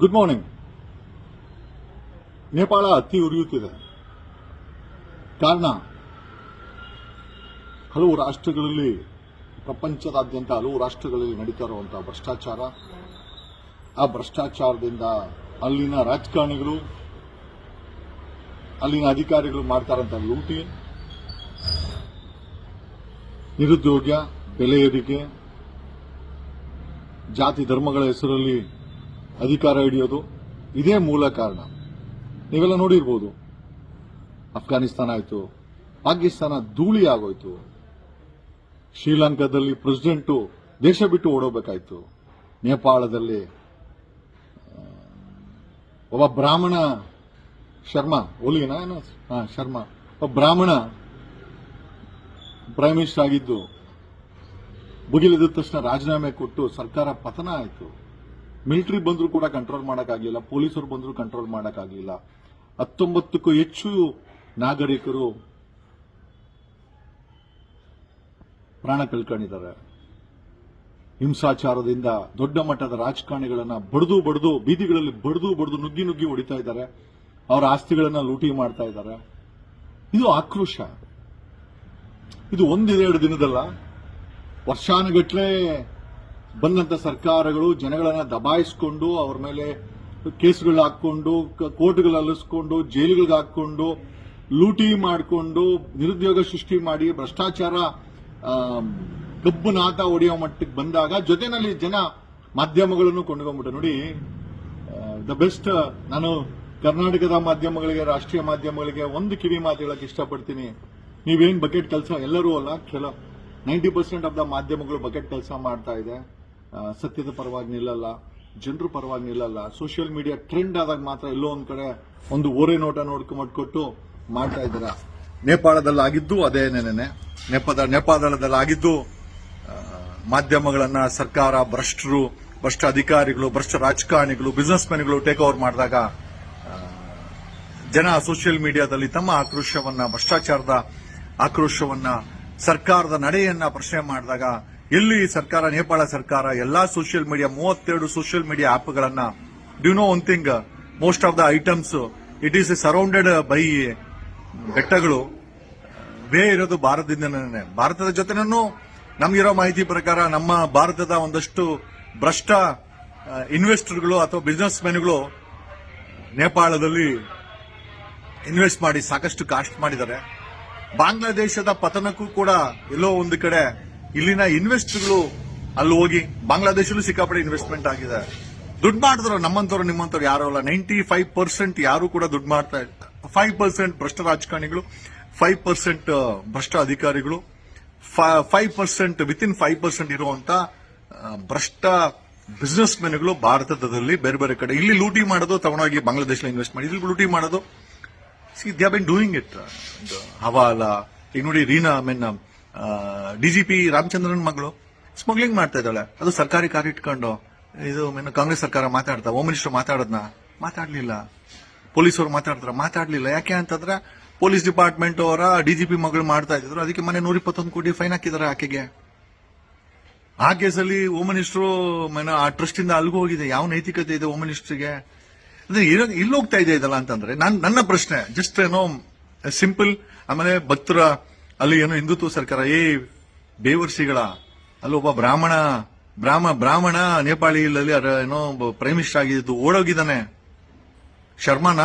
Good morning Nepal ಅತಿ ಉರಿಯುತ್ತಿದೆ. ಕಾರಣ, ಹಲವು ರಾಷ್ಟ್ರಗಳಲ್ಲಿ, ಪ್ರಪಂಚದಾದ್ಯಂತ ಹಲವು ರಾಷ್ಟ್ರಗಳಲ್ಲಿ ನಡೀತಾ ಇರುವಂತಹ ಭ್ರಷ್ಟಾಚಾರ. ಆ ಭ್ರಷ್ಟಾಚಾರದಿಂದ ಅಲ್ಲಿನ ರಾಜಕಾರಣಿಗಳು, ಅಲ್ಲಿನ ಅಧಿಕಾರಿಗಳು ಮಾಡ್ತಾರಂತ ಲೂಟಿ, ನಿರುದ್ಯೋಗ, ಬೆಲೆ ಏರಿಕೆ, ಜಾತಿ ಧರ್ಮಗಳ ಹೆಸರಲ್ಲಿ ಅಧಿಕಾರ ಹಿಡಿಯೋದು ಇದೇ ಮೂಲ ಕಾರಣ. ನೀವೆಲ್ಲ ನೋಡಿರ್ಬೋದು. ಅಫ್ಘಾನಿಸ್ತಾನ ಆಯಿತು, ಪಾಕಿಸ್ತಾನ ಧೂಳಿ ಆಗೋಯ್ತು. ಶ್ರೀಲಂಕಾದಲ್ಲಿ ಪ್ರೆಸಿಡೆಂಟು ದೇಶ ಬಿಟ್ಟು ಓಡೋಬೇಕಾಯ್ತು ನೇಪಾಳದಲ್ಲಿ ಒಬ್ಬ ಬ್ರಾಹ್ಮಣ, ಶರ್ಮಾ, ಒಲಿನ ಏನೋ, ಹಾ, ಶರ್ಮಾ, ಒಬ್ಬ ಬ್ರಾಹ್ಮಣ ಪ್ರೈಮ್ ಮಿನಿಸ್ಟರ್ ಆಗಿದ್ದು, ಮುಗಿಲಿದ ತಕ್ಷಣ ರಾಜೀನಾಮೆ ಕೊಟ್ಟು ಸರ್ಕಾರ ಪತನ ಆಯಿತು. ಮಿಲಿಟರಿ ಬಂದರೂ ಕೂಡ ಕಂಟ್ರೋಲ್ ಮಾಡೋಕ್ಕಾಗಲಿಲ್ಲ, ಪೊಲೀಸರು ಬಂದರೂ ಕಂಟ್ರೋಲ್ ಮಾಡೋಕ್ಕಾಗಲಿಲ್ಲ. ಹತ್ತೊಂಬತ್ತಕ್ಕೂ ಹೆಚ್ಚು ನಾಗರಿಕರು ಪ್ರಾಣ ಕಳ್ಕೊಂಡಿದ್ದಾರೆ. ಹಿಂಸಾಚಾರದಿಂದ ದೊಡ್ಡ ಮಟ್ಟದ ರಾಜಕಾರಣಿಗಳನ್ನ ಬಡದು ಬಡದು, ಬೀದಿಗಳಲ್ಲಿ ಬಡದು ಬಡದು ನುಗ್ಗಿ ನುಗ್ಗಿ ಹೊಡಿತಾ ಇದ್ದಾರೆ. ಅವರ ಆಸ್ತಿಗಳನ್ನ ಲೂಟಿ ಮಾಡ್ತಾ ಇದ್ದಾರೆ. ಇದು ಆಕ್ರೋಶ. ಇದು ಒಂದೆರಡು ದಿನದಲ್ಲ, ವರ್ಷಾನುಗಟ್ಲೆ ಬಂದಂತ ಸರ್ಕಾರಗಳು ಜನಗಳನ್ನ ದಬಾಯಿಸ್ಕೊಂಡು ಅವ್ರ ಮೇಲೆ ಕೇಸ್ಗಳು ಹಾಕೊಂಡು ಕೋರ್ಟ್ಗಳು ಅಲಿಸ್ಕೊಂಡು, ಜೈಲುಗಳಿಗೆ ಹಾಕೊಂಡು ಲೂಟಿ ಮಾಡಿಕೊಂಡು, ನಿರುದ್ಯೋಗ ಸೃಷ್ಟಿ ಮಾಡಿ ಭ್ರಷ್ಟಾಚಾರ ಕಬ್ಬು ನಾತ ಹೊಡೆಯೋ ಮಟ್ಟಕ್ಕೆ ಬಂದಾಗ ಜೊತೆನಲ್ಲಿ ಜನ ಮಾಧ್ಯಮಗಳನ್ನು ಕೊಂಡ್ಕೊಂಡ್ಬಿಟ್ಟು ನೋಡಿ ದ ಬೆಸ್ಟ್, ನಾನು ಕರ್ನಾಟಕದ ಮಾಧ್ಯಮಗಳಿಗೆ, ರಾಷ್ಟ್ರೀಯ ಮಾಧ್ಯಮಗಳಿಗೆ ಒಂದು ಕಿವಿ ಮಾತು ಹೇಳಕ್ಕೆ ಇಷ್ಟಪಡ್ತೀನಿ. ನೀವೇನು ಬಕೆಟ್ ಕೆಲಸ, ಎಲ್ಲರೂ ಅಲ್ಲ, ಕೆಲ, ನೈಂಟಿ ಪರ್ಸೆಂಟ್ ಆಫ್ ದ ಮಾಧ್ಯಮಗಳು ಬಕೆಟ್ ಕೆಲಸ ಮಾಡ್ತಾ ಇದೆ. ಸತ್ಯದ ಪರವಾಗಿ ನಿಲ್ಲಲ್ಲ, ಜನರ ಪರವಾಗಿ ನಿಲ್ಲಲ್ಲ. ಸೋಷಿಯಲ್ ಮೀಡಿಯಾ ಟ್ರೆಂಡ್ ಆದಾಗ ಮಾತ್ರ ಎಲ್ಲೋ ಒಂದ್ ಕಡೆ ಒಂದು ಓರೆ ನೋಟ ನೋಡ್ಕೊಂಡ್ಕೊಟ್ಟು ಮಾಡ್ತಾ ಇದ್ದಾರೆ? ನೇಪಾಳದಲ್ಲಿ ಆಗಿದ್ದು ಅದೇ ನೆನೆ ನೆಪದ ನೇಪಾಳದಲ್ಲಿ ಆಗಿದ್ದು ಮಾಧ್ಯಮಗಳನ್ನ ಸರ್ಕಾರ, ಭ್ರಷ್ಟರು, ಭ್ರಷ್ಟ ಅಧಿಕಾರಿಗಳು, ಭ್ರಷ್ಟ ರಾಜಕಾರಣಿಗಳು ಬಿಸ್ನೆಸ್ ಮ್ಯಾನ್ಗಳು ಟೇಕ್ ಓವರ್ ಮಾಡಿದಾಗ ಜನ ಸೋಷಿಯಲ್ ಮೀಡಿಯಾದಲ್ಲಿ ತಮ್ಮ ಆಕ್ರೋಶವನ್ನ, ಭ್ರಷ್ಟಾಚಾರದ ಆಕ್ರೋಶವನ್ನ, ಸರ್ಕಾರದ ನಡೆಯನ್ನ ಪ್ರಶ್ನೆ ಮಾಡಿದಾಗ ಎಲ್ಲಿ ಸರ್ಕಾರ, ನೇಪಾಳ ಸರ್ಕಾರ, ಎಲ್ಲಾ ಸೋಷಿಯಲ್ ಮೀಡಿಯಾ ಮೂವತ್ತೆರಡು social media ಆಪ್ಗಳನ್ನ do know one thing most of the items it is surrounded by ಬೆಟ್ಟಗಳು. ವೇ ಇರೋದು ಭಾರತದಿಂದನೇ. ಭಾರತದ ಜೊತೆನೂ ನಮ್ಗಿರೋ ಮಾಹಿತಿ ಪ್ರಕಾರ ನಮ್ಮ ಭಾರತದ ಒಂದಷ್ಟು ಭ್ರಷ್ಟ ಇನ್ವೆಸ್ಟರ್ಗಳು ಅಥವಾ ಬಿಸ್ನೆಸ್ ಮ್ಯಾನ್ಗಳು ನೇಪಾಳದಲ್ಲಿ ಇನ್ವೆಸ್ಟ್ ಮಾಡಿ ಸಾಕಷ್ಟು ಕಾಸ್ಟ್ ಮಾಡಿದ್ದಾರೆ. ಬಾಂಗ್ಲಾದೇಶದ ಪತನಕ್ಕೂ ಕೂಡ ಎಲ್ಲೋ ಒಂದು ಕಡೆ ಇಲ್ಲಿನ ಇನ್ವೆಸ್ಟ್ಗಳು ಅಲ್ಲಿ ಹೋಗಿ ಬಾಂಗ್ಲಾದೇಶಲ್ಲೂ ಸಿಕ್ಕಾಪಟ್ಟೆ ಇನ್ವೆಸ್ಟ್ಮೆಂಟ್ ಆಗಿದೆ. ದುಡ್ಡು ಮಾಡಿದ್ರು ನಮ್ಮಂತವ್ರು ನಿಮ್ಮಂತವ್ರು ಯಾರು ಅಲ್ಲ. ನೈಂಟಿ ಫೈವ್ ಪರ್ಸೆಂಟ್ ಯಾರು ಕೂಡ ದುಡ್ಡು ಮಾಡ್ತಾ ಇಲ್ಲ. ಫೈವ್ ಪರ್ಸೆಂಟ್ ಭ್ರಷ್ಟ ರಾಜಕಾರಣಿಗಳು ಫೈವ್ ಪರ್ಸೆಂಟ್ ಭ್ರಷ್ಟ ಅಧಿಕಾರಿಗಳು five percent within five percent ಇರುವಂತ ಭ್ರಷ್ಟ ಬಿಸ್ನೆಸ್ ಮೆನ್ಗಳು ಭಾರತದಲ್ಲಿ ಬೇರೆ ಬೇರೆ ಕಡೆ. ಇಲ್ಲಿ ಲೂಟಿ ಮಾಡೋದು ತಗೊಂಡೋಗಿ ಬಾಂಗ್ಲಾದೇಶದಲ್ಲಿ ಇನ್ವೆಸ್ಟ್ ಮಾಡಿ ಇಲ್ಲಿ ಲೂಟಿ ಮಾಡೋದು. See they been doing it ಹವಾಲಾ ಈಗ ನೋಡಿ ರೀನಾ ಮೆನ್ ಡಿಜಿಪಿ ರಾಮಚಂದ್ರನ್ ಮಗಳು. ಸ್ಮಗ್ಲಿಂಗ್ ಮಾಡ್ತಾ ಇದ್ದಾಳೆ. ಅದು ಸರ್ಕಾರಿ ಕಾರ್ ಇಟ್ಕೊಂಡು, ಇದು ಮೇನು ಕಾಂಗ್ರೆಸ್ ಸರ್ಕಾರ ಮಾತಾಡ್ತಾ ಹೋಮ್ ಮಿನಿಸ್ಟರ್ ಮಾತಾಡದ್ನ? ಮಾತಾಡ್ಲಿಲ್ಲ. ಪೊಲೀಸರು ಮಾತಾಡ್ತಾರ? ಮಾತಾಡ್ಲಿಲ್ಲ. ಯಾಕೆ ಅಂತಂದ್ರೆ, ಪೊಲೀಸ್ ಡಿಪಾರ್ಟ್ಮೆಂಟ್ ಅವರ ಡಿಜಿಪಿ ಮಗಳು ಮಾಡ್ತಾ ಇದ್ರು ಅದಕ್ಕೆ ಮನೆ ನೂರ ಇಪ್ಪತ್ತೊಂದು ಕೋಟಿ ಫೈನ್ ಹಾಕಿದಾರೆ ಆಕೆಗೆ. ಆ ಕೇಸಲ್ಲಿ ಹೋಮ್ ಮಿನಿಸ್ಟರ್ ಮೇನ, ಆ ಟ್ರಸ್ಟ್ ಇಂದ ಅಲ್ಲಿಗೂ ಹೋಗಿದೆ. ಯಾವ ನೈತಿಕತೆ ಇದೆ ಹೋಮ್ ಮಿನಿಸ್ಟರ್ಗೆ ಅಂದ್ರೆ ಇರೋ- ಇಲ್ಲಿ ಹೋಗ್ತಾ ಇದೆ ಇದಲ್ಲ ಅಂತಂದ್ರೆ, ನಾನ್, ನನ್ನ ಪ್ರಶ್ನೆ ಜಸ್ಟ್ ಏನೋ ಸಿಂಪಲ್ ಆಮೇಲೆ ಭಕ್ತರ ಅಲ್ಲಿ ಏನೋ ಹಿಂದುತ್ವ ಸರ್ಕಾರ, ಏ ಬೇವರ್ಸಿಗಳ ಅಲ್ಲಿ ಒಬ್ಬ ಬ್ರಾಹ್ಮಣ, ಬ್ರಾಹ್ಮ, ಬ್ರಾಹ್ಮಣ ನೇಪಾಳಿ ಇಲ್ಲಿ ಅರ- ಏನೋ ಪ್ರೈಮ್ ಮಿನಿಸ್ಟರ್ ಆಗಿದ್ದು ಓಡೋಗಿದ್ದಾನೆ. ಶರ್ಮಾನ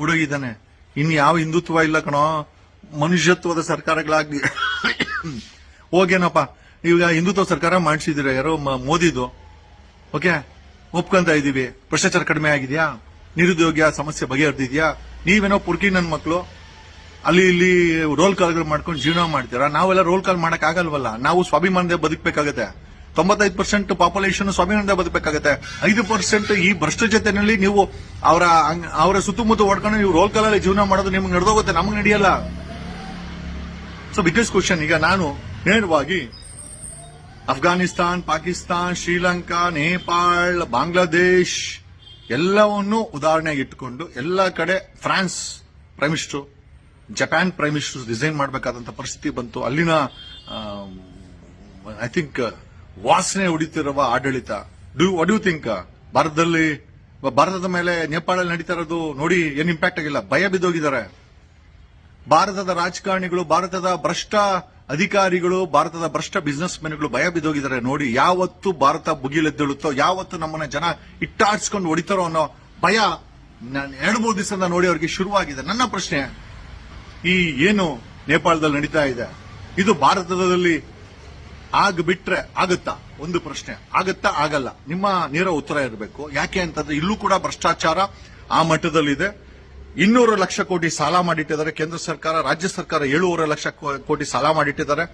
ಓಡೋಗಿದ್ದಾನೆ. ಇನ್ ಯಾವ ಹಿಂದುತ್ವ ಇಲ್ಲ ಕಣೋ, ಮನುಷ್ಯತ್ವದ ಸರ್ಕಾರಗಳಾಗ್ಲಿ. ಹೋಗೇನಪ್ಪ, ಈಗ ಹಿಂದುತ್ವ ಸರ್ಕಾರ ಮಾಡಿಸಿದಿರ ಯಾರೋ ಮೋದಿದು? ಓಕೆ, ಒಪ್ಕೊಂತ ಇದೀವಿ ಭ್ರಷ್ಟಾಚಾರ ಕಡಿಮೆ ಆಗಿದ್ಯಾ? ನಿರುದ್ಯೋಗ ಸಮಸ್ಯೆ ಬಗೆಹರಿದಿದ್ಯಾ? ನೀವೇನೋ ಪುರ್ಕಿ ನನ್ನ ಮಕ್ಕಳು ಅಲ್ಲಿ ಇಲ್ಲಿ ರೋಲ್ ಕಾಲ್ಗಳು ಮಾಡ್ಕೊಂಡು ಜೀವನ ಮಾಡ್ತೀರಾ? ನಾವೆಲ್ಲ ರೋಲ್ ಕಾಲ್ ಮಾಡಕ್ ಆಗಲ್ವಲ್ಲ. ನಾವು ಸ್ವಾಭಿಮಾನದ ಬದುಕಬೇಕಾಗತ್ತೆ. ತೊಂಬತ್ತೈದು ಪರ್ಸೆಂಟ್ ಪಾಪ್ಯುಲೇಷನ್ ಸ್ವಾಭಿಮಾನದ ಬದುಕಬೇಕಾಗತ್ತೆ. ಐದು ಪರ್ಸೆಂಟ್ ಈ ಭ್ರಷ್ಟ ಜೊತೆನಲ್ಲಿ ನೀವು ಅವರ ಅವರ ಸುತ್ತಮುತ್ತ ಓಡ್ಕೊಂಡು ನೀವು ರೋಲ್ ಕಾಲಲ್ಲಿ ಜೀವನ ಮಾಡೋದು ನಿಮ್ಗೆ ನಡೆದೋಗುತ್ತೆ. ನಮಗೆ ನಡೆಯಲ್ಲ. ಸೊ ಬಿಗ್ಗೆಸ್ಟ್ ಕ್ವಶನ್ ಈಗ ನಾನು ನೇರವಾಗಿ ಅಫ್ಘಾನಿಸ್ತಾನ್, ಪಾಕಿಸ್ತಾನ್, ಶ್ರೀಲಂಕಾ, ನೇಪಾಳ್, ಬಾಂಗ್ಲಾದೇಶ್ ಎಲ್ಲವನ್ನು ಉದಾಹರಣೆಗೆ ಇಟ್ಟುಕೊಂಡು ಎಲ್ಲ ಕಡೆ France prime minister Japan prime minister resign ಮಾಡಬೇಕಾದಂತ ಪರಿಸ್ಥಿತಿ ಬಂತು. ಅಲ್ಲಿನ ಐ ಥಿಂಕ್ ವಾಸನೆ ಹೊಡಿತಿರುವ ಆಡಳಿತ. ಡೂ ವಾಟ್ ಯು ಥಿಂಕ್ ಭಾರತದಲ್ಲಿ, ಭಾರತದ ಮೇಲೆ ನೇಪಾಳಲ್ಲಿ ನಡೀತಾ ಇರೋದು ನೋಡಿ ಏನ್ ಇಂಪ್ಯಾಕ್ಟ್ ಆಗಿಲ್ಲ. ಭಯ ಬಿದ್ದೋಗಿದ್ದಾರೆ. ಭಾರತದ ರಾಜಕಾರಣಿಗಳು, ಭಾರತದ ಭ್ರಷ್ಟ ಅಧಿಕಾರಿಗಳು, ಭಾರತದ ಭ್ರಷ್ಟ ಬಿಸ್ನೆಸ್ ಮೆನ್ಗಳು ಭಯ ಬಿದ್ದೋಗಿದ್ದಾರೆ. ನೋಡಿ ಯಾವತ್ತು ಭಾರತ ಬುಗಿಲೆದ್ದೇಳುತ್ತೋ ಯಾವತ್ತು ನಮ್ಮನ್ನ ಜನ ಇಟ್ಟಾಡ್ಸ್ಕೊಂಡು ಹೊಡಿತಾರೋ ಅನ್ನೋ ಭಯ ಎರಡು ಮೂರು ದಿವಸದಿಂದ ನೋಡಿ ಅವರಿಗೆ ಶುರುವಾಗಿದೆ. ನನ್ನ ಪ್ರಶ್ನೆ ಈ ಏನು ನೇಪಾಳದಲ್ಲಿ ನಡೀತಾ ಇದೆ, ಇದು ಭಾರತದಲ್ಲಿ ಆಗ ಬಿಟ್ರೆ ಆಗುತ್ತಾ? ಒಂದು ಪ್ರಶ್ನೆ. ಆಗುತ್ತಾ? ಆಗಲ್ಲ. ನಿಮ್ಮ ನೇರ ಉತ್ತರ ಇರಬೇಕು. ಯಾಕೆ ಅಂತಂದ್ರೆ ಇಲ್ಲೂ ಕೂಡ ಭ್ರಷ್ಟಾಚಾರ ಆ ಮಟ್ಟದಲ್ಲಿದೆ. ಇನ್ನೂರು ಲಕ್ಷ ಕೋಟಿ ಸಾಲ ಮಾಡಿಟ್ಟಿದ್ದಾರೆ. ಕೇಂದ್ರ ಸರ್ಕಾರ, ರಾಜ್ಯ ಸರ್ಕಾರ ಏಳುವರೆ ಲಕ್ಷ ಕೋಟಿ ಸಾಲ ಮಾಡಿಟ್ಟಿದ್ದಾರೆ.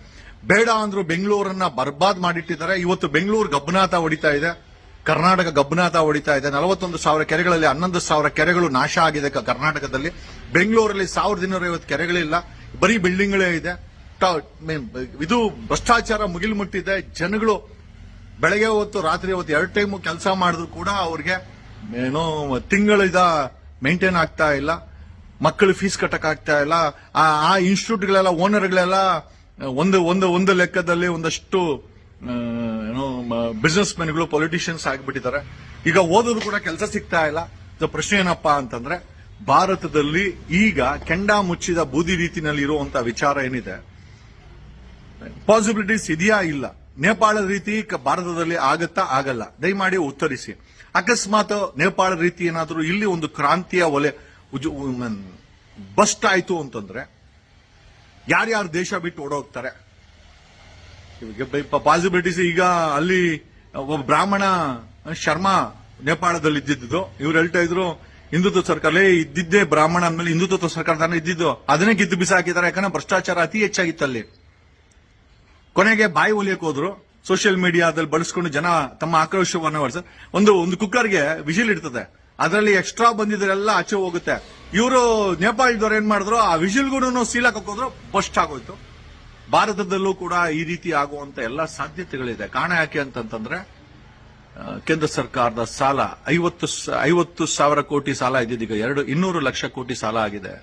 ಬೇಡ ಅಂದ್ರೂ ಬೆಂಗಳೂರನ್ನ ಬರ್ಬಾದ್ ಮಾಡಿಟ್ಟಿದ್ದಾರೆ. ಇವತ್ತು ಬೆಂಗಳೂರು ಗಬ್ಬನಾಥ ಹೊಡಿತಾ ಇದೆ. ಕರ್ನಾಟಕ ಗಬ್ಬನಾಥ ಹೊಡಿತಾ ಇದೆ. ನಲವತ್ತೊಂದು ಸಾವಿರ ಕೆರೆಗಳಲ್ಲಿ, ಹನ್ನೊಂದು ಸಾವಿರ ಕೆರೆಗಳು ನಾಶ ಆಗಿದೆ ಕರ್ನಾಟಕದಲ್ಲಿ. ಬೆಂಗಳೂರಲ್ಲಿ ಸಾವಿರದ ಇನ್ನೂರ ಐವತ್ತು ಕೆರೆಗಳಿಲ್ಲ. ಬರೀ ಬಿಲ್ಡಿಂಗ್ಗಳೇ ಇದೆ. ಇದು ಭ್ರಷ್ಟಾಚಾರ ಮುಗಿಲು ಮುಟ್ಟಿದೆ ಜನಗಳು ಬೆಳಗ್ಗೆ ಹೊತ್ತು, ರಾತ್ರಿ ಹೊತ್ತು ಎರಡು ಟೈಮು ಕೆಲಸ ಮಾಡಿದ್ರು ಕೂಡ ಅವ್ರಿಗೆ ಏನೋ ತಿಂಗಳಿದ ಮೇಂಟೈನ್ ಆಗ್ತಾ ಇಲ್ಲ. ಮಕ್ಕಳು ಫೀಸ್ ಕಟ್ಟಕ್ ಆಗ್ತಾ ಇಲ್ಲ. ಆ ಇನ್ಸ್ಟಿಟ್ಯೂಟ್ಗಳೆಲ್ಲ ಓನರ್ಗಳೆಲ್ಲ ಒಂದು ಒಂದು ಒಂದು ಲೆಕ್ಕದಲ್ಲಿ ಒಂದಷ್ಟು ಏನೋ ಬಿಸ್ನೆಸ್ ಮೆನ್ಗಳು ಪೊಲಿಟಿಷಿಯನ್ಸ್ ಆಗಿಬಿಟ್ಟಿದ್ದಾರೆ. ಈಗ ಓದೋದು ಕೂಡ ಕೆಲಸ ಸಿಗ್ತಾ ಇಲ್ಲ. ಪ್ರಶ್ನೆ ಏನಪ್ಪಾ ಅಂತಂದ್ರೆ, ಭಾರತದಲ್ಲಿ ಈಗ ಕೆಂಡ ಮುಚ್ಚಿದ ಬೂದಿ ರೀತಿನಲ್ಲಿ ಇರುವಂತಹ ವಿಚಾರ ಏನಿದೆ? ಪಾಸಿಬಿಲಿಟೀಸ್ ಇದೆಯಾ ಇಲ್ಲ. ನೇಪಾಳದ ರೀತಿ ಭಾರತದಲ್ಲಿ ಆಗತ್ತಾ ಆಗಲ್ಲ. ದಯಮಾಡಿ ಉತ್ತರಿಸಿ. ಅಕಸ್ಮಾತ್ ನೇಪಾಳ ರೀತಿ ಏನಾದರೂ ಇಲ್ಲಿ ಒಂದು ಕ್ರಾಂತಿಯ ಒಲೆ ಬಸ್ಟ್ ಆಯ್ತು ಅಂತಂದ್ರೆ, ಯಾರ್ಯಾರು ದೇಶ ಬಿಟ್ಟು ಓಡೋಗ್ತಾರೆ? ಪಾಸಿಬಿಲಿಟೀಸ್ ಈಗ ಅಲ್ಲಿ ಒಬ್ಬ ಬ್ರಾಹ್ಮಣ ಶರ್ಮಾ ನೇಪಾಳದಲ್ಲಿ ಇದ್ದಿದ್ದು. ಇವ್ರು ಹೇಳ್ತಾ ಇದ್ರು, ಹಿಂದುತ್ವ ಸರ್ಕಾರ ಇದ್ದಿದ್ದೇ ಬ್ರಾಹ್ಮಣ ಅಂದ್ಮೇಲೆ ಹಿಂದುತ್ವ ಸರ್ಕಾರ ತಾನೇ ಇದ್ದಿದ್ದು. ಅದನ್ನೇ ಗಿದ್ದು ಬಿಸಾಕಿದ್ದಾರೆ, ಯಾಕಂದ್ರೆ ಭ್ರಷ್ಟಾಚಾರ ಅತಿ ಹೆಚ್ಚಾಗಿತ್ತು ಅಲ್ಲಿ. ಕೊನೆಗೆ ಬಾಯಿ ಒಲಿಯಕ್ಕೆ ಹೋದ್ರು. ಸೋಷಿಯಲ್ ಮೀಡಿಯಾದಲ್ಲಿ ಬಳಸ್ಕೊಂಡು ಜನ ತಮ್ಮ ಆಕ್ರೋಶವನ್ನು ಹೊರಸ ಒಂದು ಒಂದು ಕುಕ್ಕರ್ಗೆ ವಿಜಿಲ್ ಇಡ್ತದೆ. ಅದರಲ್ಲಿ ಎಕ್ಸ್ಟ್ರಾ ಬಂದಿದ್ರೆಲ್ಲ ಆಚೆ ಹೋಗುತ್ತೆ. ಇವರು ನೇಪಾಳದವ್ರು ಏನ್ ಮಾಡಿದ್ರು, ಆ ವಿಜಿಲ್ಗೂ ಸೀಲ್ ಹಾಕೋದ್ರು ಫಸ್ಟ್ ಆಗೋಯ್ತು. ಭಾರತದಲ್ಲೂ ಕೂಡ ಈ ರೀತಿ ಆಗುವಂತ ಎಲ್ಲ ಸಾಧ್ಯತೆಗಳಿದೆ. ಕಾರಣ ಯಾಕೆ ಅಂತಂತಂದ್ರೆ ಕೇಂದ್ರ ಸರ್ಕಾರದ ಸಾಲ, ಐವತ್ತು ಐವತ್ತು ಸಾವಿರ ಕೋಟಿ ಸಾಲ ಇದ್ದಿದ್ದೀಗ ಎರಡು, ಇನ್ನೂರು ಲಕ್ಷ ಕೋಟಿ ಸಾಲ ಆಗಿದೆ.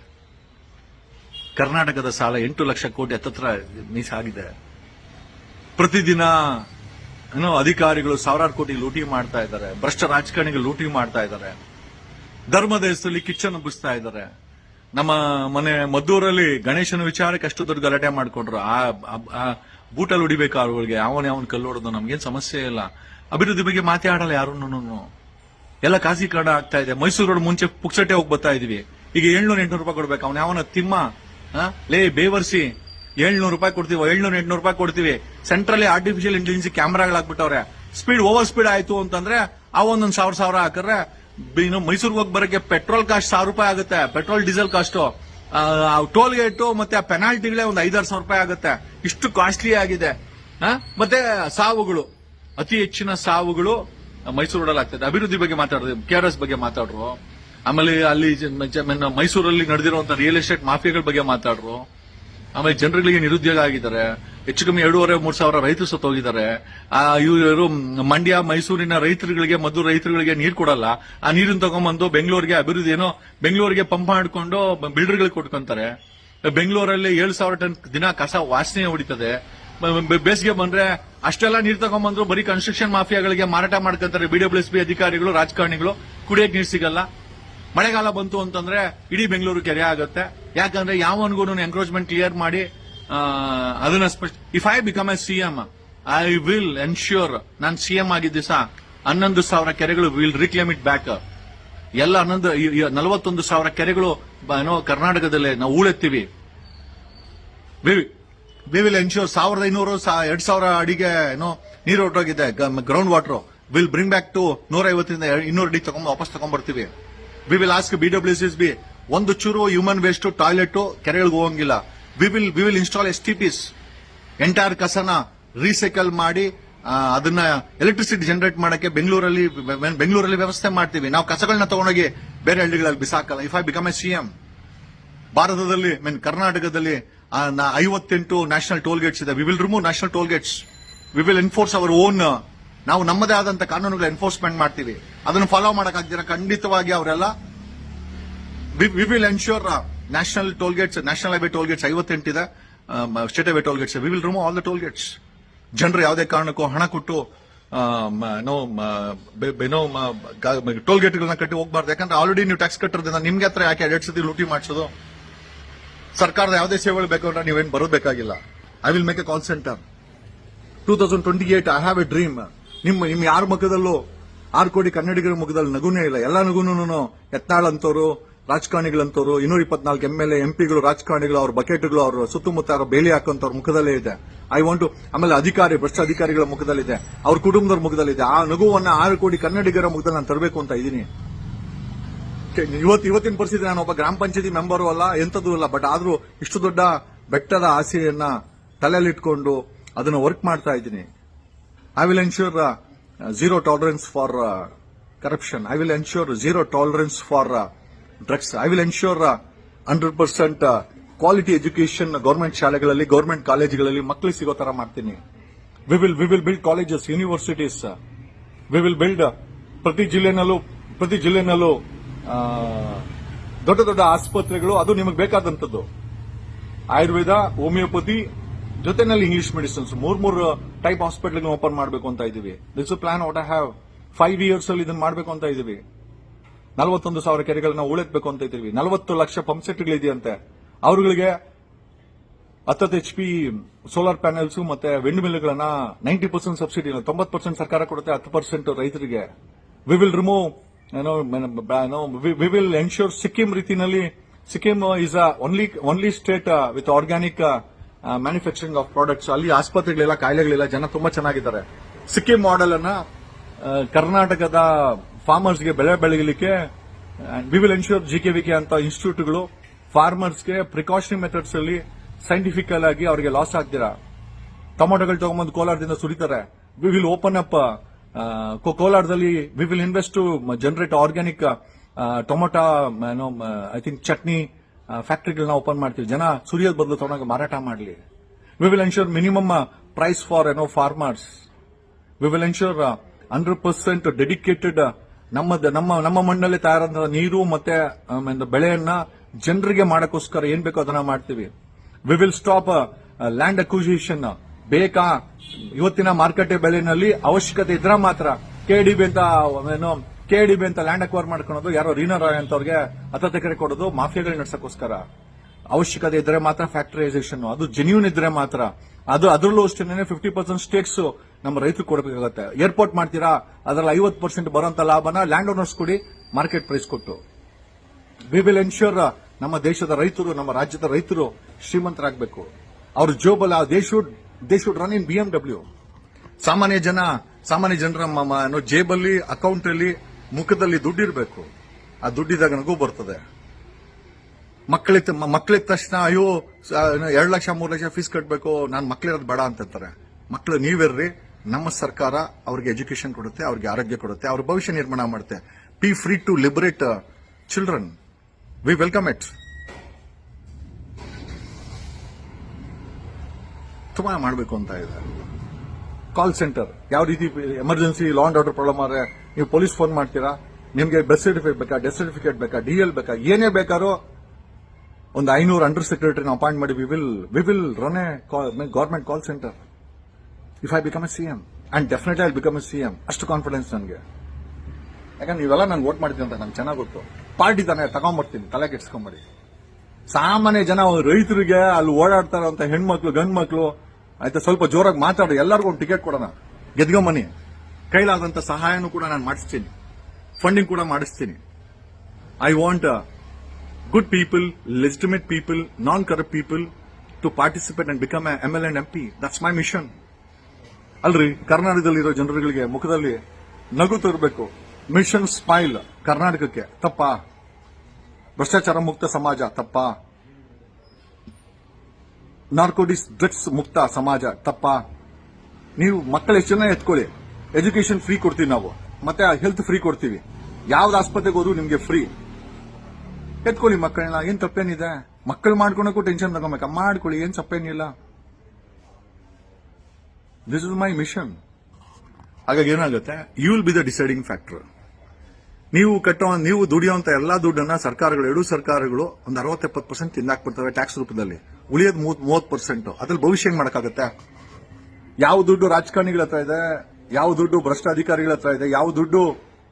ಕರ್ನಾಟಕದ ಸಾಲ ಎಂಟು ಲಕ್ಷ ಕೋಟಿ ಹತ್ತತ್ರ ಮೀಸಾಗಿದೆ ಪ್ರತಿದಿನ, ಏನೋ ಅಧಿಕಾರಿಗಳು ಸಾವಿರಾರು ಕೋಟಿ ಲೂಟಿ ಮಾಡ್ತಾ ಇದ್ದಾರೆ. ಭ್ರಷ್ಟ ರಾಜಕಾರಣಿಗಳು ಲೂಟಿ ಮಾಡ್ತಾ ಇದ್ದಾರೆ. ಧರ್ಮದ ಹೆಸರಲ್ಲಿ ಕಿಚ್ಚನ್ನು ಬಿಸ್ತಾ ಇದ್ದಾರೆ. ನಮ್ಮ ಮನೆ ಮದ್ದೂರಲ್ಲಿ ಗಣೇಶನ ವಿಚಾರಕ್ಕೆ ಅಷ್ಟು ದೊಡ್ಡ ಗಲಾಟೆ ಮಾಡಿಕೊಂಡ್ರು. ಆ ಬೂಟಲ್ಲಿ ಹೊಡಿಬೇಕು ಅವ್ರಿಗೆ? ಅವನ ಕಲ್ಲು ಹೊಡೆದು ನಮ್ಗೇನ್ ಸಮಸ್ಯೆ ಇಲ್ಲ. ಅಭಿವೃದ್ಧಿ ಬಗ್ಗೆ ಮಾತಾಡಲ್ಲ ಯಾರು ಎಲ್ಲ ಖಾಸಗೀಕರಣ ಆಗ್ತಾ ಇದೆ. ಮೈಸೂರು ರೋಡ್ ಮುಂಚೆ ಪುಕ್ಸಟ್ಟೆ ಹೋಗಿ ಬರ್ತಾ ಇದೀವಿ. ಈಗ ಏಳ್ನೂರ ಎಂಟ್ನೂರು ರೂಪಾಯಿ ಕೊಡ್ಬೇಕು. ಅವ್ನ ಯಾವನ ತಿಮ್ಮ? ಲೇ, ಬೇವರ್ಸಿ. ಏಳ್ನೂರು ರೂಪಾಯಿ ಕೊಡ್ತೀವಿ? ಏಳ್ನೂರ ಎಂಟ್ನೂರು ರೂಪಾಯಿ ಕೊಡ್ತೀವಿ. ಸೆಂಟ್ರಲ್ಲಿ ಆರ್ಟಿಫಿಷಿಯಲ್ ಇಂಟೆಲಿಜೆನ್ಸ್ ಕ್ಯಾಮ್ರಾಗಳಾಗ್ಬಿಟ್ಟವ್ರೆ. ಸ್ಪೀಡ್ ಓವರ್ ಸ್ಪೀಡ್ ಆಯ್ತು ಅಂತಂದ್ರೆ, ಆ ಒಂದೊಂದು ಸಾವಿರ ಸಾವಿರ ಹಾಕಿದ್ರೆ ಇನ್ನು ಮೈಸೂರಿಗೆ ಹೋಗಿ ಬರೋಕ್ಕೆ ಪೆಟ್ರೋಲ್ ಕಾಸ್ಟ್ ಸಾವಿರ ರೂಪಾಯಿ ಆಗುತ್ತೆ, petrol, diesel cost. Toll gate ಮತ್ತೆ ಆ ಪೆನಾಲ್ಟಿಗಳೇ ಒಂದು ಐದಾರು ಸಾವಿರ ರೂಪಾಯಿ ಆಗುತ್ತೆ. ಇಷ್ಟು ಕಾಸ್ಟ್ಲಿ ಆಗಿದೆ? ಮತ್ತೆ ಸಾವುಗಳು. ಅತಿ ಹೆಚ್ಚಿನ ಸಾವುಗಳು ಮೈಸೂರಲ್ಲಿ ಆಗ್ತದೆ. ಅಭಿವೃದ್ಧಿ ಬಗ್ಗೆ ಮಾತಾಡಿದ್ರು ಕೆ ಆರ್ ಎಸ್ ಬಗ್ಗೆ ಮಾತಾಡ್ರು. ಆಮೇಲೆ ಅಲ್ಲಿ ಮೈಸೂರಲ್ಲಿ ನಡೆದಿರುವಂತಹ ರಿಯಲ್ ಎಸ್ಟೇಟ್ ಮಾಫಿಯಾಗಳ ಬಗ್ಗೆ ಮಾತಾಡ್ರು. ಆಮೇಲೆ ಜನರುಗಳಿಗೆ ನಿರುದ್ಯೋಗ ಆಗಿದ್ದಾರೆ. ಹೆಚ್ಚು ಕಮ್ಮಿ ಎರಡೂವರೆ, ಮೂರ್ ಸಾವಿರ ರೈತರು ಸತ್ತೋಗಿದ್ದಾರೆ ಆ, ಇವರು ಮಂಡ್ಯ, ಮೈಸೂರಿನ ರೈತರುಗಳಿಗೆ ಮದ್ದು ರೈತರುಗಳಿಗೆ ನೀರು ಕೊಡಲ್ಲ. ಆ ನೀರನ್ನು ತಗೊಂಡ್ಬಂದು ಬೆಂಗಳೂರಿಗೆ ಅಭಿವೃದ್ಧಿ ಏನೋ ಬೆಂಗಳೂರಿಗೆ ಪಂಪ್ ಮಾಡಿಕೊಂಡು ಬಿಲ್ಡರ್ಗಳಿಗೆ ಕೊಟ್ಕೊಂತಾರೆ. ಬೆಂಗಳೂರಲ್ಲಿ ಏಳು ಸಾವಿರ ಟನ್ ದಿನ ಕಸ ವಾಸನೆ ಹೊಡಿತದೆ. ಬೇಸಿಗೆ ಬಂದ್ರೆ ಅಷ್ಟೆಲ್ಲ ನೀರು ತಗೊಂಡ್ಬಂದ್ರು ಬರೀ ಕನ್ಸ್ಟ್ರಕ್ಷನ್ ಮಾಫಿಯಾಗಳಿಗೆ ಮಾರಾಟ ಮಾಡ್ಕೊಂತಾರೆ. ಬಿಡಬ್ಲ್ಯೂ ಎಸ್ ಬಿ ಅಧಿಕಾರಿಗಳು, ರಾಜಕಾರಣಿಗಳು. ಕುಡಿಯಕ್ಕೆ ನೀರು ಸಿಗಲ್ಲ. ಮಳೆಗಾಲ ಬಂತು ಅಂತಂದ್ರೆ ಇಡೀ ಬೆಂಗಳೂರು ಕೆರೆ ಆಗುತ್ತೆ. ಯಾಕಂದ್ರೆ ಯಾವನ್ಗೂ ಎನ್ಕ್ರೋಚ್ಮೆಂಟ್ ಕ್ಲಿಯರ್ ಮಾಡಿ ಅದನ್ನ ಸ್ಪಷ್ಟ if I become a CM I will ensure ನಾನು ಸಿಎಂ ಆಗಿದ್ದ ದಿವಸ ಹನ್ನೊಂದು ಸಾವಿರ ಕೆರೆಗಳು ವಿಲ್ ರಿಕ್ಲೇಮ್ ಇಟ್ ಬ್ಯಾಕ್ ಎಲ್ಲ ಹನ್ನೊಂದು ನಲವತ್ತೊಂದು ಸಾವಿರ ಕೆರೆಗಳು, ಏನೋ ಕರ್ನಾಟಕದಲ್ಲಿ ನಾವು ಉಳೆತ್ತೀವಿ ವಿ ವಿಲ್ ಎನ್ಶೂರ್ ಸಾವಿರದ ಐನೂರು ಎರಡ್ ಸಾವಿರ ಅಡಿಗೆ, ಏನೋ ನೀರು ಹೊರಟೋಗಿದೆ. Ground water will bring back to ನೂರ ಐವತ್ತರಿಂದ ಇನ್ನೂರು ಅಡಿ ತಗೊಂಡ್ ವಾಪಸ್ ತಗೊಂಡ್ಬರ್ತೀವಿ we will ask B W C B, ಒಂದು ಚೂರು ಹ್ಯೂಮನ್ ವೇಸ್ಟ್ ಟಾಯ್ಲೆಟ್ ಕೆರೆಗಳಿಗೆ ಹೋಗಂಗಿಲ್ಲ. We will we will install S T Ps entire ಕಸನ recycle ಮಾಡಿ ಅದನ್ನ ಎಲೆಕ್ಟ್ರಿಸಿಟಿ ಜನರೇಟ್ ಮಾಡಕ್ಕೆ ಬೆಂಗಳೂರಲ್ಲಿ ಬೆಂಗಳೂರಲ್ಲಿ ವ್ಯವಸ್ಥೆ ಮಾಡ್ತೀವಿ. ನಾವು ಕಸಗಳನ್ನ ತಗೊಂಡೋಗಿ ಬೇರೆ ಹಳ್ಳಿಗಳಲ್ಲಿ ಬಿಸಾಕಲ್ಲ. If I become a CM ಭಾರತದಲ್ಲಿ ಮೀನ್ ಕರ್ನಾಟಕದಲ್ಲಿ ಐವತ್ತೆಂಟು ನ್ಯಾಷನಲ್ ಟೋಲ್ ಗೇಟ್ಸ್ ಇದೆ. We will remove national toll gates we will enforce our own ನಾವು ನಮ್ಮದೇ ಆದಂತ ಕಾನೂನುಗಳ ಎನ್ಫೋರ್ಸ್ಮೆಂಟ್ ಮಾಡ್ತೀವಿ. ಅದನ್ನು ಫಾಲೋ ಮಾಡಕ್ಕಾಗ್ದಿರ ಖಂಡಿತವಾಗಿ ಅವರೆಲ್ಲ we will ensure national toll gates national highway toll gates ಐವತ್ತೆಂಟಿದೆ. State highway toll gates we will remove all the toll gates ಜನರು ಯಾವುದೇ ಕಾರಣಕ್ಕೂ ಹಣ ಕೊಟ್ಟು ಏನೋ ಟೋಲ್ ಗೇಟ್ಗಳನ್ನ ಕಟ್ಟಿ ಹೋಗ್ಬಾರ್ದು. ಯಾಕಂದ್ರೆ ಆಲ್ರೆಡಿ ನೀವು ಟ್ಯಾಕ್ಸ್ ಕಟ್ಟಿರೋದ್ರಿಂದ ನಿಮ್ಗೆ ಹತ್ರ ಯಾಕೆ ಎರಡು ಸತಿ ಲೂಟಿ ಮಾಡಿಸೋದು? ಸರ್ಕಾರದ ಯಾವುದೇ ಸೇವೆಗಳು ಬೇಕು ಅಂದ್ರೆ ನೀವೇನು ಬರೋಬೇಕಾಗಿಲ್ಲ I will make a call centre two thousand twenty eight I have a dream ನಿಮ್ಮ ನಿಮ್ಮ ಯಾರ ಮುಖದಲ್ಲೂ ಆರು ಕೋಟಿ ಕನ್ನಡಿಗರ ಮುಖದಲ್ಲಿ ನಗುನೇ ಇಲ್ಲ. ಎಲ್ಲ ನಗುನು ಯತ್ನಾಳ್ ಅಂತವ್ರು ರಾಜಕಾರಣಿಗಳಂತವ್ರು, ಇನ್ನೂರ ಇಪ್ಪತ್ನಾಲ್ಕು ಎಂ ಎಲ್ ಎ ಎಂಪಿಗಳು ರಾಜಕಾರಣಿಗಳು, ಅವ್ರ ಬಕೆಟ್ಗಳು, ಅವ್ರ ಸುತ್ತಮುತ್ತ ಅವ್ರ ಬೇಲಿ ಹಾಕುವಂತವ್ರ ಮುಖದಲ್ಲೇ ಇದೆ. ಐ ವಾಂಟ್ ಟು ಆಮೇಲೆ ಅಧಿಕಾರಿ, ಭ್ರಷ್ಟ ಅಧಿಕಾರಿಗಳ ಮುಖದಲ್ಲಿದೆ ಅವ್ರ ಕುಟುಂಬದವ್ರ ಮುಖದಲ್ಲಿದೆ ಆ ನಗುವನ್ನ ಆರು ಕೋಟಿ ಕನ್ನಡಿಗರ ಮುಖದಲ್ಲಿ ನಾನು ತರಬೇಕು ಅಂತ ಇದ್ದೀನಿ. ಇವತ್ತು ಇವತ್ತಿನ ಪರಿಸ್ಥಿತಿ ನಾನು ಒಬ್ಬ ಗ್ರಾಮ ಪಂಚಾಯತಿ ಮೆಂಬರು ಅಲ್ಲ ಎಂತದೂ ಅಲ್ಲ ಬಟ್ ಆದರೂ ಇಷ್ಟು ದೊಡ್ಡ ಬೆಟ್ಟದ ಆಸೆಯನ್ನ ತಲೆಯಲ್ಲಿಟ್ಕೊಂಡು ಅದನ್ನ ವರ್ಕ್ ಮಾಡ್ತಾ ಇದ್ದೀನಿ. I will ensure zero tolerance for corruption I will ensure zero tolerance for drugs I will ensure hundred percent quality education government ಶಾಲೆಗಳಲ್ಲಿ ಗೌರ್ಮೆಂಟ್ ಕಾಲೇಜುಗಳಲ್ಲಿ ಮಕ್ಕಳಿಗೆ ಸಿಗೋ ತರ ಮಾಡ್ತೀನಿ. We will we will build colleges universities we will build ಪ್ರತಿ ಜಿಲ್ಲೆನಲ್ಲೂ ಪ್ರತಿ ಜಿಲ್ಲೆನಲ್ಲೂ ದೊಡ್ಡ ದೊಡ್ಡ ಆಸ್ಪತ್ರೆಗಳು, ಅದು ನಿಮಗೆ ಬೇಕಾದಂಥದ್ದು. ಆಯುರ್ವೇದ, ಹೋಮಿಯೋಪತಿ ಜೊತೆನಲ್ಲಿ ಇಂಗ್ಲಿಷ್ ಮೆಡಿಸಿನ್ಸ್ ಮೂರ್ ಮೂರು ಟೈಪ್ ಹಾಸ್ಪಿಟಲ್ ಓಪನ್ ಮಾಡಬೇಕು ಅಂತ ಇದೀವಿ this plan what I have five years ಅಲ್ಲಿ ಇದನ್ನ ಮಾಡಬೇಕು ಅಂತ ಇದೀವಿ ನಲವತ್ತೊಂದು ಸಾವಿರ ಕೆರೆಗಳನ್ನ ಉಳಿಸ್ಬೇಕು ಅಂತ ಇದ್ದೀವಿ. ನಲವತ್ತು ಲಕ್ಷ ಪಂಪ್ ಸೆಟ್ಗಳಿದೆಯಂತೆ ಅವರುಗಳಿಗೆ ಹತ್ತತ್ತು ಎಚ್ ಪಿ ಸೋಲಾರ್ ಪ್ಯಾನೆಲ್ಸ್ ಮತ್ತೆ ವಿಂಡ್ ಮಿಲ್ಗಳನ್ನ ನೈಂಟಿ ಪರ್ಸೆಂಟ್ ಸಬ್ಸಿಡಿ ತೊಂಬತ್ತು ಪರ್ಸೆಂಟ್ ಸರ್ಕಾರ ಕೊಡುತ್ತೆ, ಹತ್ತು ಪರ್ಸೆಂಟ್ ರೈತರಿಗೆ. We will remove we will ensure Sikkim ರೀತಿನಲ್ಲಿ Sikkim is a only only state with organic manufacturing of products ಅಲ್ಲಿ ಆಸ್ಪತ್ರೆಗಳಿಲ್ಲ, ಕಾಯಿಲೆಗಳಿಲ್ಲ ಜನ ತುಂಬಾ ಚೆನ್ನಾಗಿದ್ದಾರೆ. ಸಿಕ್ಕಿಂ ಮಾಡೆಲ್ ಅನ್ನ ಕರ್ನಾಟಕದ ಫಾರ್ಮರ್ಸ್ಗೆ ಬೆಳೆ ಬೆಳಗಲಿಕ್ಕೆ we will ensure G K V K ಅಂತ ಇನ್ಸ್ಟಿಟ್ಯೂಟ್ಗಳು ಫಾರ್ಮರ್ಸ್ಗೆ ಪ್ರಿಕಾಷನರಿ ಮೆಥಡ್ಸ್ ಅಲ್ಲಿ ಸೈಂಟಿಫಿಕಲ್ ಆಗಿ ಅವರಿಗೆ ಲಾಸ್ ಆಗ್ತೀರಾ? ಟೊಮೊಟೊಗಳು ತಗೊಂಬಂದು ಕೋಲಾರದಿಂದ ಸುರಿತಾರೆ. ವಿ ವಿಲ್ ಓಪನ್ ಅಪ್ ಕೋಲಾರದಲ್ಲಿ we will invest to generate organic tomato I think chutney ಫ್ಯಾಕ್ಟರಿಗಳನ್ನ open ಮಾಡ್ತೀವಿ. ಜನ ಸುರಿಯೋದ್ ಬದಲು ತಗೊಂಡಾಗ ಮಾರಾಟ ಮಾಡಲಿ. We will ensure minimum price for any farmers we will ensure hundred percent dedicated ನಮ್ಮ ನಮ್ಮ ನಮ್ಮ ಮಣ್ಣಲ್ಲಿ ತಯಾರಾದ ನೀರು ಮತ್ತೆ ಬೆಳೆಯನ್ನ ಜನರಿಗೆ ಮಾಡೋಕ್ಕೋಸ್ಕರ ಏನ್ ಬೇಕೋ ಅದನ್ನ ಮಾಡ್ತೀವಿ. We will stop land acquisition ಬೇಕಾ ಇವತ್ತಿನ ಮಾರುಕಟ್ಟೆ ಬೆಲೆನಲ್ಲಿ ಅವಶ್ಯಕತೆ ಇದ್ರೆ ಮಾತ್ರ. ಕೆಡಿಬಿ ಅಂತ ಏನು ಕೆಡಿಬಿ ಅಂತ ಲ್ಯಾಂಡ್ ಅಕ್ವೈರ್ ಮಾಡ್ಕೊಳೋದು, ಯಾರೋ ರೀನಾ ರಾಯ್ ಅಂತವ್ರಿಗೆ ಹತ್ತತ್ತು ಎಕರೆ ಕೊಡೋದು ಮಾಫಿಯಾಗಳು ನಡೆಸೋಕ್ಕೋಸ್ಕರ. ಅವಶ್ಯಕತೆ ಇದ್ರೆ ಮಾತ್ರ ಫ್ಯಾಕ್ಟರೈಸೇಷನ್, ಅದು ಜೆನ್ಯೂನ್ ಇದ್ರೆ ಮಾತ್ರ. ಅದು ಅದರಲ್ಲೂ ಅಷ್ಟೇನೆ ಫಿಫ್ಟಿ ಪರ್ಸೆಂಟ್ ಸ್ಟೇಕ್ಸ್ ನಮ್ಮ ರೈತರು ಕೊಡಬೇಕಾಗತ್ತೆ. ಏರ್ಪೋರ್ಟ್ ಮಾಡ್ತೀರಾ, ಅದರಲ್ಲಿ ಐವತ್ತು ಪರ್ಸೆಂಟ್ ಬರುವಂತ ಲಾಭನ ಲ್ಯಾಂಡ್ ಓನರ್ಸ್ ಕೊಡಿ ಮಾರ್ಕೆಟ್ ಪ್ರೈಸ್ ಕೊಟ್ಟು. ವಿ ವಿಲ್ ಎನ್ಶ್ಯೂರ್ ನಮ್ಮ ದೇಶದ ರೈತರು, ನಮ್ಮ ರಾಜ್ಯದ ರೈತರು ಶ್ರೀಮಂತರಾಗಬೇಕು. ಅವ್ರ ಜೋಬಲ್ they should they should run in BMW ಸಾಮಾನ್ಯ ಜನ, ಸಾಮಾನ್ಯ ಜನರ ಜೇಬಲ್ಲಿ ಅಕೌಂಟ್ ಅಲ್ಲಿ ಮುಖದಲ್ಲಿ ದುಡ್ಡಿರಬೇಕು. ಆ ದುಡ್ಡಿದಾಗ ನಗು ಬರ್ತದೆ. ಮಕ್ಕಳಿದ್ದ ಮಕ್ಕಳಿದ ತಕ್ಷಣ, ಅಯ್ಯೋ ಎರಡು ಲಕ್ಷ, ಮೂರು ಲಕ್ಷ ಫೀಸ್ ಕಟ್ಟಬೇಕು ನಾನು ಮಕ್ಕಳಿರೋದು ಬೇಡ ಅಂತಿರ್ತಾರೆ. ಮಕ್ಕಳು ನೀವಿರ್ರಿ, ನಮ್ಮ ಸರ್ಕಾರ ಅವ್ರಿಗೆ ಎಜುಕೇಶನ್ ಕೊಡುತ್ತೆ, ಅವ್ರಿಗೆ ಆರೋಗ್ಯ ಕೊಡುತ್ತೆ, ಅವ್ರ ಭವಿಷ್ಯ ನಿರ್ಮಾಣ ಮಾಡುತ್ತೆ. Be free to liberate children we welcome it ತುಂಬಾ ಮಾಡಬೇಕು ಅಂತ ಇದೆ. ಕಾಲ್ ಸೆಂಟರ್ ಯಾವ ರೀತಿ emergency law and order problem ಆದ್ರೆ ನೀವು ಪೊಲೀಸ್ ಫೋನ್ ಮಾಡ್ತೀರಾ? ನಿಮಗೆ ಬರ್ತ್ ಸರ್ಟಿಫಿಕೇಟ್ ಬೇಕಾ ಡೆತ್ ಸರ್ಟಿಫಿಕೇಟ್ ಬೇಕಾ ಡಿ ಎಲ್ ಬೇಕಾ, ಏನೇ ಬೇಕಾರೋ ಒಂದು ಐನೂರು ಅಂಡರ್ ಸೆಕ್ರೆಟರಿನ ಅಪಾಯಿಂಟ್ ಮಾಡಿ we will we will run a government call centre if I become a CM and definitely I become a CM ಅಷ್ಟು ಕಾನ್ಫಿಡೆನ್ಸ್ ನನಗೆ. ಯಾಕಂದ್ರೆ ನೀವೆಲ್ಲ ನಾನು ವೋಟ್ ಮಾಡ್ತೀನಿ ಅಂತ ನಂಗೆ ಚೆನ್ನಾಗಿ ಗೊತ್ತು. ಪಾರ್ಟಿ ತಾನೇ ತಗೊಂಡ್ಬರ್ತೀನಿ ತಲೆ ಕೆಡ್ಸ್ಕೊಂಬಡಿ ಸಾಮಾನ್ಯ ಜನ ರೈತರಿಗೆ ಅಲ್ಲಿ ಓಡಾಡ್ತಾರಂತ ಹೆಣ್ಮಕ್ಳು ಗಂಡ್ ಮಕ್ಳು ಆಯ್ತಾ ಸ್ವಲ್ಪ ಜೋರಾಗಿ ಮಾತಾಡಿ, ಎಲ್ಲರಿಗೂ ಒಂದು ಟಿಕೆಟ್ ಕೊಡೋಣ. ಗೆದ್ಕೊಂಬನ್ನಿ. ಕೈಲಾದಂತ ಸಹಾಯನೂ ಕೂಡ ನಾನು ಮಾಡಿಸ್ತೀನಿ. ಫಂಡಿಂಗ್ ಕೂಡ ಮಾಡಿಸ್ತೀನಿ. I want good people legitimate people non corrupt people to participate and become M L and M P that's my mission ಅಲ್ರಿ, ಕರ್ನಾಟಕದಲ್ಲಿರೋ ಜನರುಗಳಿಗೆ ಮುಖದಲ್ಲಿ ನಗು ತರಬೇಕು. ಮಿಷನ್ ಸ್ಮೈಲ್ ಕರ್ನಾಟಕಕ್ಕೆ. ತಪ್ಪ. ಭ್ರಷ್ಟಾಚಾರ ಮುಕ್ತ ಸಮಾಜ, ತಪ್ಪ. ನಾರ್ಕೋಟಿಕ್ಸ್ ಡ್ರಗ್ಸ್ ಮುಕ್ತ ಸಮಾಜ, ತಪ್ಪ. ನೀವು ಮಕ್ಕಳ ಎಷ್ಟು ಎತ್ಕೊಳ್ಳಿ. ಎಜುಕೇಶನ್ ಫ್ರೀ ಕೊಡ್ತೀವಿ ನಾವು. ಮತ್ತೆ ಹೆಲ್ತ್ ಫ್ರೀ ಕೊಡ್ತೀವಿ. ಯಾವ್ದು ಆಸ್ಪತ್ರೆಗೆ ಹೋದ್ರು ನಿಮ್ಗೆ ಫ್ರೀ ಎತ್ಕೊಳ್ಳಿ ಮಕ್ಕಳನ್ನ, ಏನ್ ತಪ್ಪೇನಿದೆ? ಮಕ್ಕಳು ಮಾಡ್ಕೊಳಕ್ಕೂ ಟೆನ್ಷನ್ ತಗೋಬೇಕ. ಮಾಡ್ಕೊಳ್ಳಿ, ಏನ್ ತಪ್ಪೇನಿಲ್ಲ. ದಿಸ್ ಇಸ್ ಮೈ ಮಿಷನ್ ಹಾಗಾಗಿ ಏನಾಗುತ್ತೆ? You will be the deciding factor ನೀವು ಕಟ್ಟೋ, ನೀವು ದುಡಿಯುವಂತ ಎಲ್ಲಾ ದುಡ್ಡನ್ನ ಸರ್ಕಾರಗಳು, ಎರಡು ಸರ್ಕಾರಗಳು ಒಂದು ಅರವತ್ತೆಪ್ಪತ್ತು ಪರ್ಸೆಂಟ್ ತಿಂದಾಕ್ಬಿಡ್ತವೆ ಟ್ಯಾಕ್ಸ್ ರೂಪದಲ್ಲಿ. ಉಳಿಯೋದು ಮೂವತ್ತು ಪರ್ಸೆಂಟ್ ಅದ್ರಲ್ಲಿ ಭವಿಷ್ಯ ಏನ್ ಮಾಡಕ್ಕಾಗತ್ತೆ? ಯಾವ ದುಡ್ಡು ರಾಜಕಾರಣಿಗಳ ಹತ್ರ ಇದೆ? ಯಾವ ದುಡ್ಡು ಭ್ರಷ್ಟ ಅಧಿಕಾರಿಗಳ ಹತ್ರ ಇದೆ ಯಾವ ದುಡ್ಡು